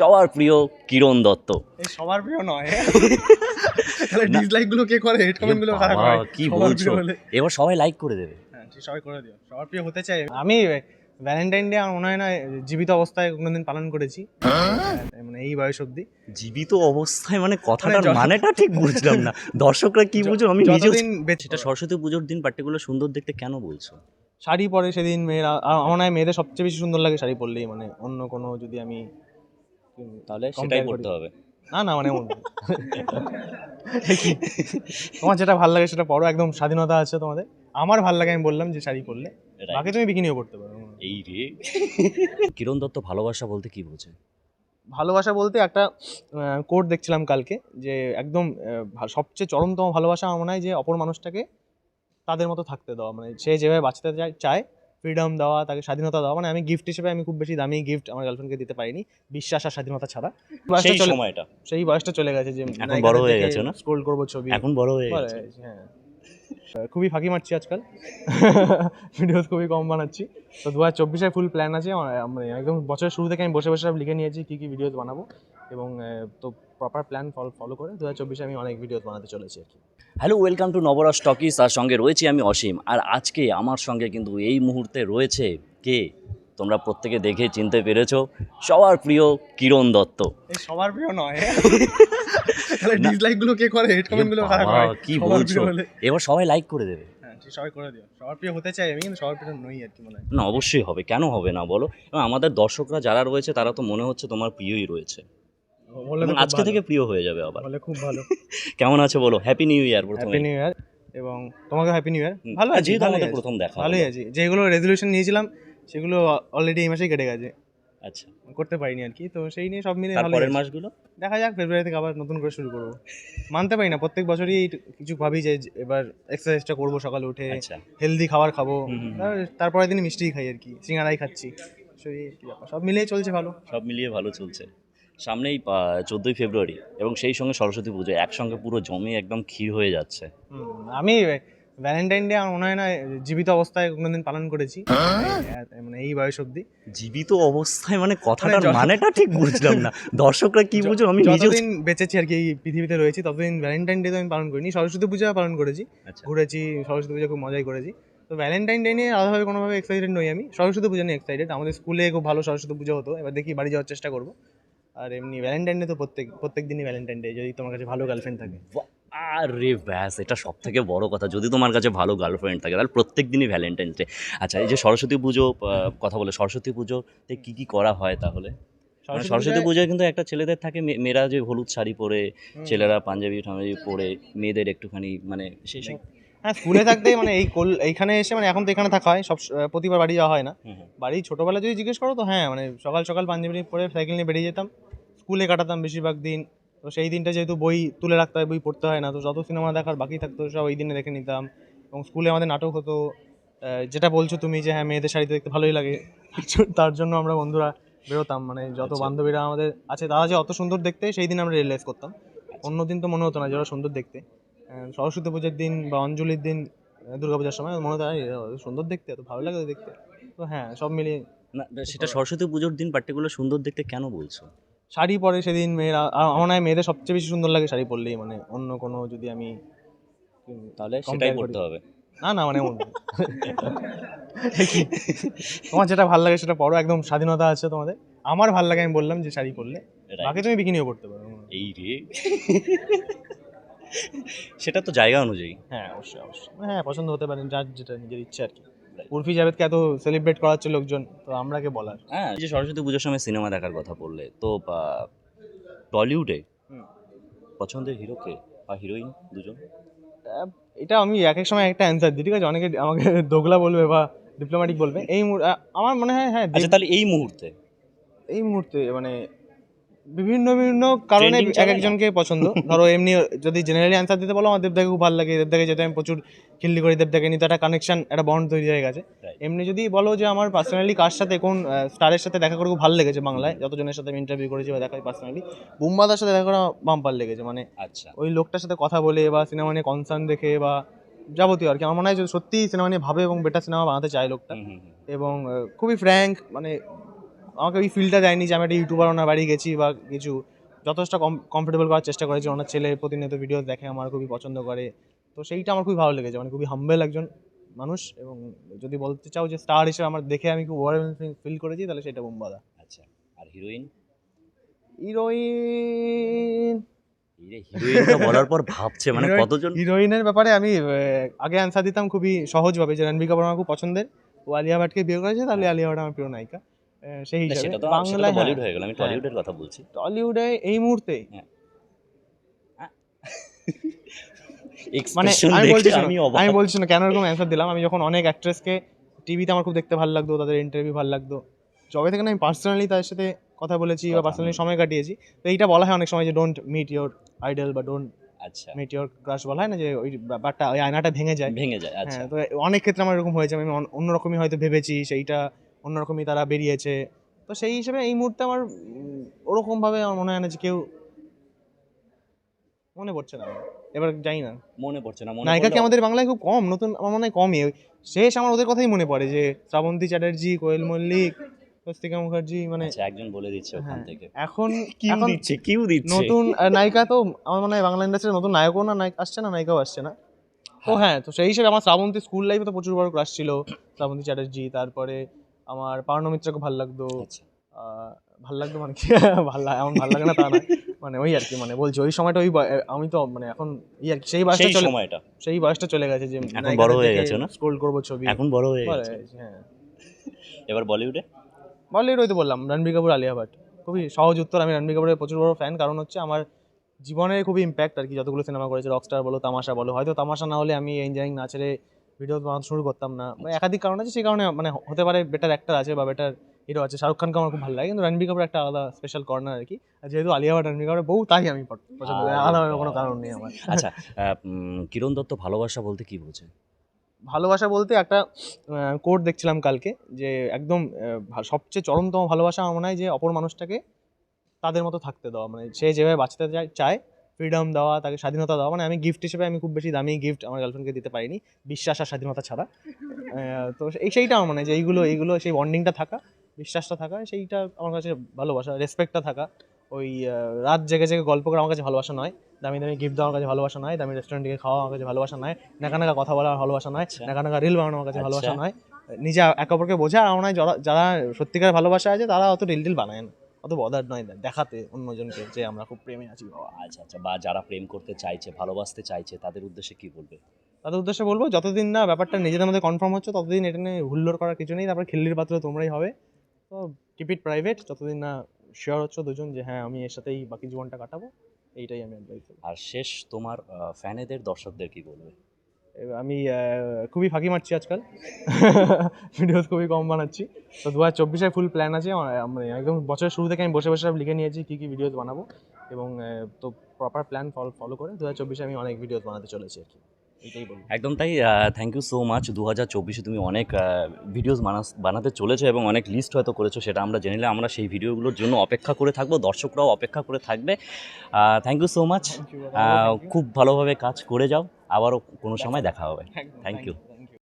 সবার প্রিয় কিরণ দত্ত। সবার প্রিয় নয়। তাহলে ডিসলাইকগুলো কে করে? হেড কমেন্টগুলো খারাপ হয়। কি বলছো? এবার সবাই লাইক করে দেবে। হ্যাঁ সবাই করে দিও। সবার প্রিয় হতে চাই। আমি ভ্যালেন্টাইন ডে আমার মনে হয় না জীবিত অবস্থায় কোনোদিন পালন করেছি। হ্যাঁ, মানে এই বয়স অবধি। জীবিত অবস্থায় মানে কথাটার মানে যত- মানেটা ঠিক বুঝলাম না। দর্শকরা কি বুঝো? আমি নিজেও সেটা সরস্বতী পুজোর দিন পার্টিকুলার সুন্দর দেখতে কেন বলছো? শাড়ি পরে সেদিন মেয়েরা আমার মনে হয় মেয়েদের সবচেয়ে বেশি সুন্দর লাগে শাড়ি পরলেই। মানে অন্য কোনো যদি আমি তাহলে সেটাই করতে হবে। না না মানে তোমার যেটা ভালো লাগে সেটা পরো একদম স্বাধীনতা আছে তোমাদের। আমার ভালো লাগে আমি বললাম যে শাড়ি পরলে. বাকি তুমি বিকিনিও করতে পারো। এই রে। কিরণ দত্ত ভালোবাসা বলতে কি বোঝে? ভালোবাসা বলতে একটা কোড দেখছিলাম কালকে যে একদম সবচেয়ে চরমতম ভালোবাসা আমার মনে হয় যে অপর মানুষটাকে তাদের মতো থাকতে দেওয়া। মানে সে যেভাবে বাঁচতে চায় চায় ফ্রিডম দেওয়া তাকে স্বাধীনতা দেওয়া মানে আমি গিফট হিসেবে আমি খুব বেশি দামি গিফট আমার গার্লফ্রেন্ডকে দিতে পারিনি। বিশ্বাস আর স্বাধীনতা ছাড়া। সেই সময়টা সেই বয়সটা চলে গেছে যে এখন বড় হয়ে গেছে না? স্ক্রোল করব ছবি। এখন বড় হয়ে গেছে। হ্যাঁ খুবই ফাঁকি মারছি আজকাল। ভিডিও খুবই কম বানাচ্ছি। তো দু হাজার চব্বিশে ফুল প্ল্যান আছে। আমার মানে একদম বছরের শুরু থেকে আমি বসে বসে সব লিখে নিয়েছি কী কী ভিডিওস বানাবো। এবং তো প্রপার প্ল্যান ফলো করে দু হাজার চব্বিশে আমি অনেক ভিডিও বানাতে চলেছি আর কি। Hello welcome to Nabaraj talkies আর সঙ্গে রয়েছি আমি অসীম। আর আজকে আমার সঙ্গে কিন্তু এই মুহূর্তে রয়েছে কে? তোমরা প্রত্যেকে দেখে চিনতে পেরেছ সবার প্রিয় কিরণ দত্ত। সবার প্রিয় নয়। তাহলে ডিসলাইকগুলো কে করে? হেড কমেন্টগুলো খারাপ হয় কি বলছো? এবার সবাই লাইক করে দেবে। হ্যাঁ সবাই করে দিও। সবার প্রিয় হতে চাই আমি কিন্তু সবার প্রিয় নই আর কি মনে হয়। না অবশ্যই হবে। কেন হবে না বলো? এবং আমাদের দর্শকরা যারা রয়েছে তারা তো মনে হচ্ছে তোমার প্রিয়ই রয়েছে। আজকে থেকে প্রিয় হয়ে যাবে আবার। বলে খুব ভালো। কেমন আছে বলো? হ্যাপি নিউ ইয়ার প্রথমে। হ্যাপি নিউ ইয়ার এবং তোমাকে হ্যাপি নিউ ইয়ার ভালো আছি আছি। প্রথম দেখা ভালোই আছি। যেগুলো রেজলিউশন নিয়েছিলাম সেগুলো অলরেডি এই মাসেই কেটে গেছে। আচ্ছা। করতে পারিনি আর কি তো সেই নিয়ে সব মিলে পরের মাসগুলো? দেখা যাক ফেব্রুয়ারি থেকে আবার নতুন করে শুরু করব। মানতে পারি না প্রত্যেক বছরই কিছু ভাবি যে এবার এক্সারসাইজটা করব সকালে উঠে আচ্ছা। হেলদি খাবার খাব। হুম, হুম, হুম। তার- তারপরের দিন মিষ্টিই খাই আর কি সিঙ্গারাই খাচ্ছি। সব মিলিয়ে চলছে ভালো। সব মিলিয়ে ভালো চলছে। সামনেই চোদ্দোই ফেব্রুয়ারি এবং সেই সঙ্গে সরস্বতী পুজো। একসঙ্গে পুরো জমে একদম ক্ষীর হয়ে যাচ্ছে। আমি ভ্যালেন্টাইন ডে আমার মনে হয় না জীবিত অবস্থায় কোনোদিন পালন করেছি। এই- মানে এই বয়স অবধি। জীবিত অবস্থায় মানে কথাটার যত- মানেটা ঠিক বুঝলাম না। দর্শকরা কি বুঝো? আমি যতদিন বেঁচেছি আর কি এই পৃথিবীতে রয়েছি ততদিন ভ্যালেন্টাইন ডে তো আমি পালন করিনি। সরস্বতী পূজা পালন করেছি আচ্ছা। ঘুরেছি সরস্বতী পূজা খুব মজাই করেছি। তো ভ্যালেন্টাইন ডে নিয়ে আলাদাভাবে কোনোভাবে এক্সাইটেড নই আমি। সরস্বতী পূজা নিয়ে এক্সাইটেড আমাদের স্কুলে খুব ভালো সরস্বতী পুজো হতো। এবার দেখি বাড়ি যাওয়ার চেষ্টা করব। আর এমনি ভ্যালেন্টাইন ডে তো প্রত্যেক প্রত্যেক দিনই ভ্যালেন্টাইন ডে যদি তোমার কাছে ভালো গার্লফ্রেন্ড থাকে। আরে ব্যাস এটা সব থেকে বড় কথা। যদি তোমার কাছে ভালো গার্লফ্রেন্ড থাকে তাহলে প্রত্যেক দিনই ভ্যালেন্টাইন্স ডে আচ্ছা এই যে সরস্বতী পুজো কথা বলে সরস্বতী পুজোতে কী কী করা হয় তাহলে? মানে সরস্বতী পুজোয় কিন্তু একটা ছেলেদের থাকে মেয়েরা যে হলুদ শাড়ি পরে ছেলেরা পাঞ্জাবি টাঞ্জাবি পরে মেয়েদের একটুখানি মানে সেই সব। হ্যাঁ স্কুলে থাকতেই মানে এই কোল এইখানে এসে মানে এখন তো এখানে থাকা হয় সব প্রতিবার বাড়ি যাওয়া হয় না। বাড়ি ছোটোবেলা যদি জিজ্ঞেস করো তো হ্যাঁ মানে সকাল সকাল পাঞ্জাবি পরে সাইকেল নিয়ে বেরিয়ে যেতাম। স্কুলে কাটাতাম বেশিরভাগ দিন। তো সেই দিনটা যেহেতু বই তুলে রাখতে হয় বই পড়তে হয় না তো যত সিনেমা দেখার বাকি থাকতো সব ওই দিনে দেখে নিতাম। এবং স্কুলে আমাদের নাটক হতো। যেটা বলছো তুমি যে হ্যাঁ মেয়েদের শাড়িতে দেখতে ভালোই লাগে তার জন্য আমরা বন্ধুরা বেরোতাম। মানে যত আচ্ছা। বান্ধবীরা আমাদের আছে তারা যে অত সুন্দর দেখতে সেই দিন আমরা রিয়েলাইজ করতাম। অন্য দিন তো মনে হতো না যে ওরা সুন্দর দেখতে। সরস্বতী পুজোর দিন বা অঞ্জলির দিন দুর্গাপূজার সময় মনে হতো "আরে, সুন্দর দেখতে এত ভালো লাগে দেখতে। তো হ্যাঁ সব মিলিয়ে না সেটা সরস্বতী পুজোর দিন পার্টিকুলার সুন্দর দেখতে কেন বলছো? শাড়ি পরে সেদিন মেয়েরা আমার মনে হয় মেয়েদের সবচেয়ে বেশি সুন্দর লাগে শাড়ি পরলেই মানে অন্য কোনো যদি আমি তাহলে সেটাই করতে হবে। না না মানে তোমার যেটা ভালো লাগে সেটা পরো একদম স্বাধীনতা আছে তোমাদের। আমার ভালো লাগে আমি বললাম যে শাড়ি পরলে. বাকি তুমি বিকিনিও করতে পারো। এই রে। সেটা তো জায়গা অনুযায়ী। হ্যাঁ অবশ্যই অবশ্যই। হ্যাঁ পছন্দ হতে পারেন যার যেটা নিজের ইচ্ছা আর কি। উর্ফি জাভেদকে এত সেলিব্রেট করাচ্ছে লোকজন তো আমরা কে বলার? হ্যাঁ এই যে সরস্বতী পুজোর সময় সিনেমা দেখার কথা বললে তো টলিউডে পছন্দের হিরো কে বা হিরোইন দুজন? এটা আমি এক এক সময় একটা অ্যান্সার দিই ঠিক আছে? অনেকে আমাকে দোগলা বলবে বা ডিপ্লোম্যাটিক বলবে। এই আমার মনে হয় হ্যাঁ আচ্ছা তাহলে এই মুহূর্তে? এই মুহূর্তে মানে বিভিন্ন বিভিন্ন কারণে এক একজনকে পছন্দ। ধরো এমনি যদি জেনারেলি অ্যান্সার দিতে বলো আমার দেবদাকে খুব ভালো লাগে। দেবদাকে যেতে আমি প্রচুর খিল্লি করি দেবদাকে নিয়ে তো একটা কানেকশন একটা বন্ড তৈরি হয়ে গেছে। এমনি যদি বলো যে আমার পার্সোনালি কার সাথে কোন স্টারের সাথে দেখা করে খুব ভালো লেগেছে বাংলায় যতজনের সাথে আমি ইন্টারভিউ করেছি বা দেখা পার্সোনালি বুম্বাদার সাথে দেখা করা বাম্পার লেগেছে। মানে আচ্ছা। ওই লোকটার সাথে কথা বলে বা সিনেমা নিয়ে কনসার্ন দেখে বা যাবতীয় আর কি। আমার মনে হয় যে সত্যিই সিনেমা নিয়ে ভাবে এবং বেটার সিনেমা বানাতে চায় লোকটা। এবং খুবই ফ্র্যাঙ্ক মানে আমাকে ওই ফিলটা দেয়নি যে আমি একটা ইউটিউবার ওনার বাড়ি গেছি বা কিছু। যথেষ্ট কমফোর্টেবল করার চেষ্টা করেছি। ওনার ছেলে প্রতিনিয়ত ভিডিও দেখে আমার খুবই পছন্দ করে। তো সেইটা আমার খুবই ভালো লেগেছে। মানে খুবই হাম্বেল একজন মানুষ এবং যদি বলতে চাও যে স্টার হিসেবে আমার দেখে আমি খুব ওভার ফিল করেছি তাহলে সেটা বোম্বাদা। আচ্ছা আর হিরোইন হিরোইন হিরোইনটা বলার পর ভাবছে মানে কতজন? হিরোইনের ব্যাপারে আমি আগে অ্যান্সার দিতাম খুবই সহজভাবে যে রণবীর কাপুর আমার খুব পছন্দের। ও আলিয়া ভাটকে বিয়ে করেছে তাহলে আলিয়া ভাট আমার প্রিয় নায়িকা। সেই হিসাবে। বলিউড হয়ে গেল আমি হ্যাঁ। টলিউডের কথা বলছি। টলিউডে এই মুহূর্তে মানে আমি বলছি আমি বলছি না কেন এরকম অ্যান্সার দিলাম? আমি যখন অনেক অ্যাক্ট্রেসকে টিভিতে আমার খুব দেখতে ভালো লাগতো তাদের ইন্টারভিউ ভালো লাগতো। যবে থেকে আমি পার্সোনালি তাদের সাথে কথা বলেছি বা পার্সোনালি সময় কাটিয়েছি। তো এইটা বলা হয় অনেক সময় যে ডোন্ট মিট ইওর আইডল বা ডোন্ট আচ্ছা। মিট ইওর ক্রাশ বলা হয় না যে ওই ব্যাপারটা ওই আয়নাটা ভেঙে যায়। ভেঙে যায় আচ্ছা। হ্যাঁ তো অনেক ক্ষেত্রে আমার এরকম হয়েছে। আমি অন্যরকমই হয়তো ভেবেছি সেইটা অন্যরকমই তারা বেরিয়েছে। তো সেই হিসেবে এই মুহূর্তে আমার ওরকমভাবে আমার মনে হয় না যে কেউ মনে পড়ছে না এবার জানি না। মনে পড়ছে না নায়িকা কি আমাদের বাংলায় খুব কম? নতুন আমার মনে হয় কমই। শেষ আমার ওদের কথাই মনে পড়ে যে শ্রাবন্তী চ্যাটার্জি কোয়েল মল্লিক স্বস্তিকা মুখার্জি মানে আচ্ছা একজন বলে দিচ্ছে ওখান হ্যাঁ, থেকে। এখন কিউ দিচ্ছে কিউ দিচ্ছে। নতুন নায়িকা তো আমার মনে হয় বাংলা ইন্ডাস্ট্রির নতুন নায়কও না নায়ক আসছে না নায়িকাও আসছে না। তো হ্যাঁ। তো সেই হিসেবে আমার শ্রাবন্তী স্কুল লাইফে তো প্রচুর বড় ক্রাশ ছিল শ্রাবন্তী চ্যাটার্জি তারপরে আমার পার্ণ মিত্রকে ভালো লাগতো। আচ্ছা। ভালো লাগতো মানে কি? ভালো লাগে এমন ভালো লাগে না তা না মানে ওই আর কি মানে বলছি ওই সময়টা ওই আমি তো মানে এখন এই আর কি সেই বয়সটা সেই চলে সময়টা। সেই বয়সটা চলে গেছে যে এখন বড় হয়ে গেছে না? স্ক্রোল করব ছবি। এখন বড় হয়ে গেছে। হ্যাঁ এবার বলিউডে? বলিউড ওই তো বললাম রণবীর কাপুর আলিয়া ভাট। খুবই সহজ উত্তর আমি রণবীর কাপুরের প্রচুর বড় ফ্যান কারণ হচ্ছে আমার জীবনে খুবই ইম্প্যাক্ট আর কি যতগুলো সিনেমা করেছে রকস্টার বলো তামাশা বলো হয়তো তামাশা না হলে আমি ইঞ্জিনিয়ারিং না ছেড়ে ভিডিও বানাতে শুরু করতাম না। বা একাধিক কারণ আছে সেই কারণে মানে হতে পারে বেটার অ্যাক্টর আছে বা বেটার হিরো আছে। শাহরুখ খানকে আমার খুব ভালো লাগে কিন্তু রণবীর কাপুর একটা আলাদা স্পেশাল কর্নার আর কি। আর যেহেতু আলিয়া ভাট রণবীর কাপুরের বউ তাই আমি পছন্দ করি। আলাদা কোনো কারণ নেই আমার। আচ্ছা কিরণ দত্ত ভালোবাসা বলতে কি বোঝে? ভালোবাসা বলতে একটা কোড দেখছিলাম কালকে যে একদম সবচেয়ে চরমতম ভালোবাসা আমার মনে হয় যে অপর মানুষটাকে তাদের মতো থাকতে দেওয়া। মানে সে যেভাবে বাঁচতে চায়- চায় ফ্রিডম দেওয়া তাকে স্বাধীনতা দেওয়া মানে আমি গিফট হিসেবে আমি খুব বেশি দামি গিফট আমার গার্লফ্রেন্ডকে দিতে পারিনি। বিশ্বাস আর স্বাধীনতা ছাড়া। তো এই সেইটা আমার মনে যে এইগুলো এইগুলো সেই বন্ডিংটা থাকা বিশ্বাসটা থাকা সেইটা আমার কাছে ভালোবাসা রেসপেক্টটা থাকা। ওই রাত জেগে জেগে গল্প করা আমার কাছে ভালোবাসা নয়। দামি দামি গিফট দেওয়া আমার কাছে ভালোবাসা নয়। দামি রেস্টুরেন্ট থেকে খাওয়া আমার কাছে ভালোবাসা নয়। নাকা নাকা কথা বলা আমার ভালোবাসা নয়। আচ্ছা। নাকা নাকা রিল বানানো আমার কাছে ভালোবাসা আচ্ছা। নয়। নিজে একে অপরকে বোঝা আর আমার যারা যারা সত্যিকার ভালোবাসা আছে তারা অত রিল টিল বানায় না। অত বদার নয় দেখাতে অন্যজনকে যে আমরা খুব প্রেমে আছি। বাবা আচ্ছা আচ্ছা বা যারা প্রেম করতে চাইছে ভালোবাসতে চাইছে তাদের উদ্দেশ্যে কি বলবে? তাদের উদ্দেশ্যে বলব যতদিন না ব্যাপারটা নিজেদের মধ্যে কনফার্ম হচ্ছে ততদিন এটা নিয়ে হুল্লোড় করার কিছু নেই। তারপর খিল্লির পাত্র তোমরাই হবে। তো কিপ ইট প্রাইভেট যতদিন না শিওর হচ্ছে দুজন যে হ্যাঁ আমি এর সাথেই বাকি জীবনটা কাটাবো এইটাই আমি অ্যাডভাইস আর শেষ তোমার ফ্যানেদের দর্শকদের কি বলবে? আমি খুবই ফাঁকি মারছি আজকাল। ভিডিও খুবই কম বানাচ্ছি। তো দু হাজার চব্বিশে ফুল প্ল্যান আছে। মানে একদম বছরের শুরু থেকে আমি বসে বসে সব লিখে নিয়েছি কী কী ভিডিওস বানাবো। এবং তো প্রপার প্ল্যান ফলো করে দু হাজার চব্বিশে আমি অনেক ভিডিওস বানাতে চলেছি আর কি। একদম তাই থ্যাংক ইউ সো মাচ দু হাজার চব্বিশে তুমি অনেক ভিডিওস বানাতে চলেছো এবং অনেক লিস্ট হয়তো করেছ সেটা আমরা জেনে আমরা সেই ভিডিওগুলোর জন্য অপেক্ষা করে থাকব দর্শকরাও অপেক্ষা করে থাকবে। থ্যাংক ইউ সো মাচ খুব ভালোভাবে কাজ করে যাও। আবারও কোনো সময় দেখা হবে। Thank you